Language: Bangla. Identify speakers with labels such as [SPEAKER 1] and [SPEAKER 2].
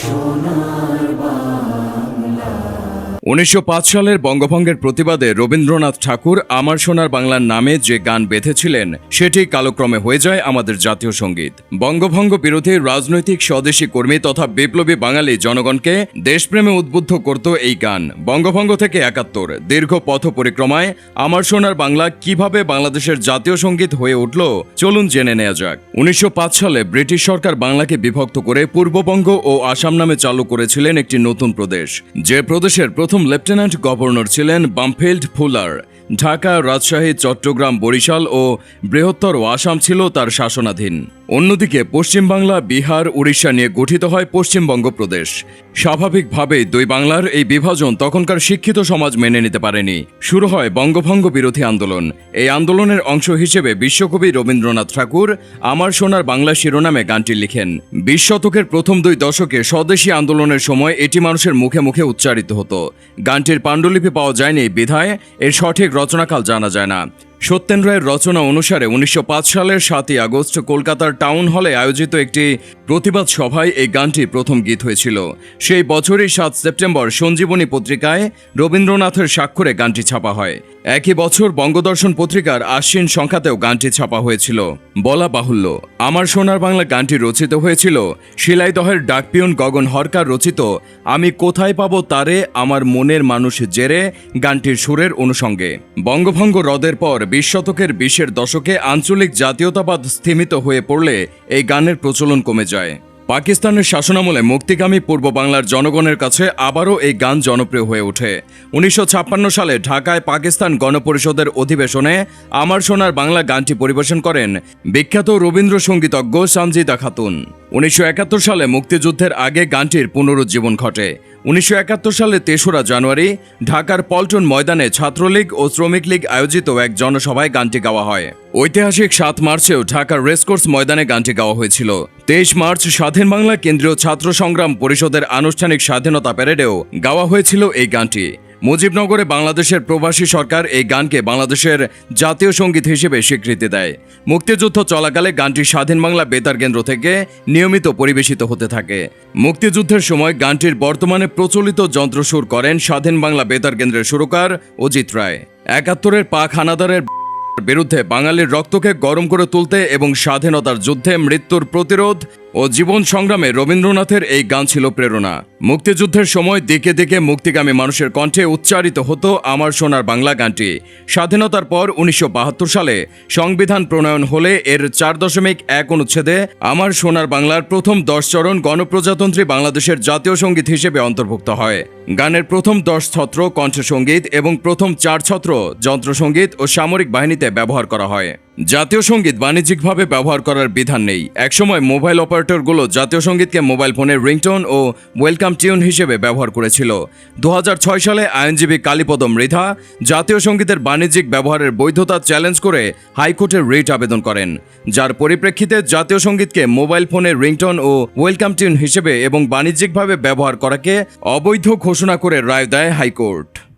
[SPEAKER 1] সোনার উনিশশো পাঁচ সালের বঙ্গভঙ্গের প্রতিবাদে রবীন্দ্রনাথ ঠাকুর আমার সোনার বাংলার নামে যে গান বেঁধেছিলেন, সেটি কালক্রমে হয়ে যায় আমাদের জাতীয় সংগীত। বঙ্গভঙ্গ বিরোধী রাজনৈতিক স্বদেশী কর্মী তথা বিপ্লবী বাঙালি জনগণকে দেশপ্রেমে উদ্বুদ্ধ করত এই গান। বঙ্গভঙ্গ থেকে একাত্তর, দীর্ঘ পথ পরিক্রমায় আমার সোনার বাংলা কীভাবে বাংলাদেশের জাতীয় সংগীত হয়ে উঠল, চলুন জেনে নেওয়া যাক। উনিশশো পাঁচ সালে ব্রিটিশ সরকার বাংলাকে বিভক্ত করে পূর্ববঙ্গ ও আসাম নামে চালু করেছিলেন একটি নতুন প্রদেশ। যে প্রদেশের প্রথম লেফটেন্যান্ট গভর্নর ছিলেন বামফেল্ড ফুলার। ঢাকা, রাজশাহী, চট্টগ্রাম, বরিশাল ও বৃহত্তর আসাম ছিল তার শাসনাধীন। অন্যদিকে পশ্চিমবাংলা বিহার, উড়িষ্যা নিয়ে গঠিত হয় পশ্চিমবঙ্গ প্রদেশ স্বাভাবিকভাবেই দুই বাংলার এই বিভাজন তখনকার শিক্ষিত সমাজ মেনে নিতে পারেনি। শুরু হয় বঙ্গভঙ্গ বিরোধী আন্দোলন। এই আন্দোলনের অংশ হিসেবে বিশ্বকবি রবীন্দ্রনাথ ঠাকুর আমার সোনার বাংলা শিরোনামে গানটি লিখেন। বিশ শতকের প্রথম দুই দশকে স্বদেশী আন্দোলনের সময় এটি মানুষের মুখে মুখে উচ্চারিত হতো। গানটির পাণ্ডুলিপি পাওয়া যায়নি বিধায়। এর সঠিক রচনাকাল জানা যায় না। সত্যেন রায়ের রচনা অনুসারে উনিশশো পাঁচ সালের সাতই আগস্ট কলকাতার টাউন হলে আয়োজিত একটি প্রতিবাদ সভায় এই গানটি প্রথম গীত হয়েছিল। সেই বছরই সাত সেপ্টেম্বর সঞ্জীবনী পত্রিকায় রবীন্দ্রনাথের স্বাক্ষরে গানটি ছাপা হয়। একই বছর বঙ্গদর্শন পত্রিকার আশ্বিন সংখ্যাতেও গানটি ছাপা হয়েছিল। বলা বাহুল্য, আমার সোনার বাংলা গানটি রচিত হয়েছিল, শিলাইদহের ডাকপিয়ন গগন হরকার রচিত, আমি কোথায় পাবো তারে, আমার মনের মানুষ জেরে, গানটির সুরের অনুষঙ্গে বঙ্গভঙ্গ হ্রদের পর বিশ শতকের বিশের দশকে আঞ্চলিক জাতীয়তাবাদ স্থিমিত হয়ে পড়লে এই গানের প্রচলন কমে যায়। পাকিস্তানের শাসনামলে মুক্তিকামী পূর্ব বাংলার জনগণের কাছে আবারও এই গান জনপ্রিয় হয়ে ওঠে। উনিশশো ছাপ্পান্ন সালে ঢাকায় পাকিস্তান গণপরিষদের অধিবেশনে আমার সোনার বাংলা গানটি পরিবেশন করেন বিখ্যাত রবীন্দ্রসঙ্গীতজ্ঞ সানজিদা খাতুন। উনিশশো একাত্তর সালে মুক্তিযুদ্ধের আগে গানটির পুনরুজ্জীবন ঘটে। উনিশশো সালে তেসরা জানুয়ারি, ঢাকার পল্টন ময়দানে ছাত্রলীগ ও শ্রমিক লীগ আয়োজিত এক জনসভায় গানটি গাওয়া হয়। ঐতিহাসিক সাত মার্চেও ঢাকার রেসকোর্স ময়দানে গানটি গাওয়া হয়েছিল। তেইশ মার্চ স্বাধীন বাংলা কেন্দ্রীয় ছাত্র সংগ্রাম পরিষদের আনুষ্ঠানিক স্বাধীনতা প্যারেডেও গাওয়া হয়েছিল এই গানটি। মুজিবনগরে বাংলাদেশের প্রবাসী সরকার এই গানকে বাংলাদেশের জাতীয় সংগীত হিসেবে স্বীকৃতি দেয়। মুক্তিযুদ্ধ চলাকালে গানটি স্বাধীন বাংলা বেতার কেন্দ্র থেকে নিয়মিত পরিবেশিত হতে থাকে। মুক্তিযুদ্ধের সময় গানটির বর্তমানে প্রচলিত যন্ত্র সুর করেন স্বাধীন বাংলা বেতার কেন্দ্রের সুরকার অজিত রায়। একাত্তরের পাক হানাদারের বিরুদ্ধে বাঙালির রক্তকে গরম করে তুলতে এবং স্বাধীনতার যুদ্ধে মৃত্যুর প্রতিরোধ ও জীবন সংগ্রামে রবীন্দ্রনাথের এই গান ছিল প্রেরণা। মুক্তিযুদ্ধের সময় দিকে দিকে মুক্তিগামী মানুষের কণ্ঠে উচ্চারিত হতো আমার সোনার বাংলা গানটি। স্বাধীনতার পর উনিশশো বাহাত্তর সালে সংবিধান প্রণয়ন হলে এর চার দশমিক এক অনুচ্ছেদে আমার সোনার বাংলার প্রথম দশ চরণ গণপ্রজাতন্ত্রী বাংলাদেশের জাতীয় সংগীত হিসেবে অন্তর্ভুক্ত হয়। গানের প্রথম দশ ছত্র কণ্ঠসঙ্গীত এবং প্রথম চার ছত্র যন্ত্রসঙ্গীত ও সামরিক বাহিনীতে ব্যবহার করা হয়। জাতীয় সংগীত বাণিজ্যিকভাবে ব্যবহার করার বিধান নেই। একসময় মোবাইল অপারেটরগুলো জাতীয় সঙ্গীতকে মোবাইল ফোনের রিংটোন ও ওয়েলকাম টিউন হিসেবে ব্যবহার করেছিল। দু হাজার ছয় সালে আইনজীবী কালীপদ মৃধা জাতীয় সঙ্গীতের বাণিজ্যিক ব্যবহারের বৈধতা চ্যালেঞ্জ করে হাইকোর্টে রিট আবেদন করেন। যার পরিপ্রেক্ষিতে জাতীয় সঙ্গীতকে মোবাইল ফোনের রিংটোন ও ওয়েলকাম টিউন হিসেবে এবং বাণিজ্যিকভাবে ব্যবহার করাকে অবৈধ ঘোষণা করে রায় দেয় হাইকোর্ট।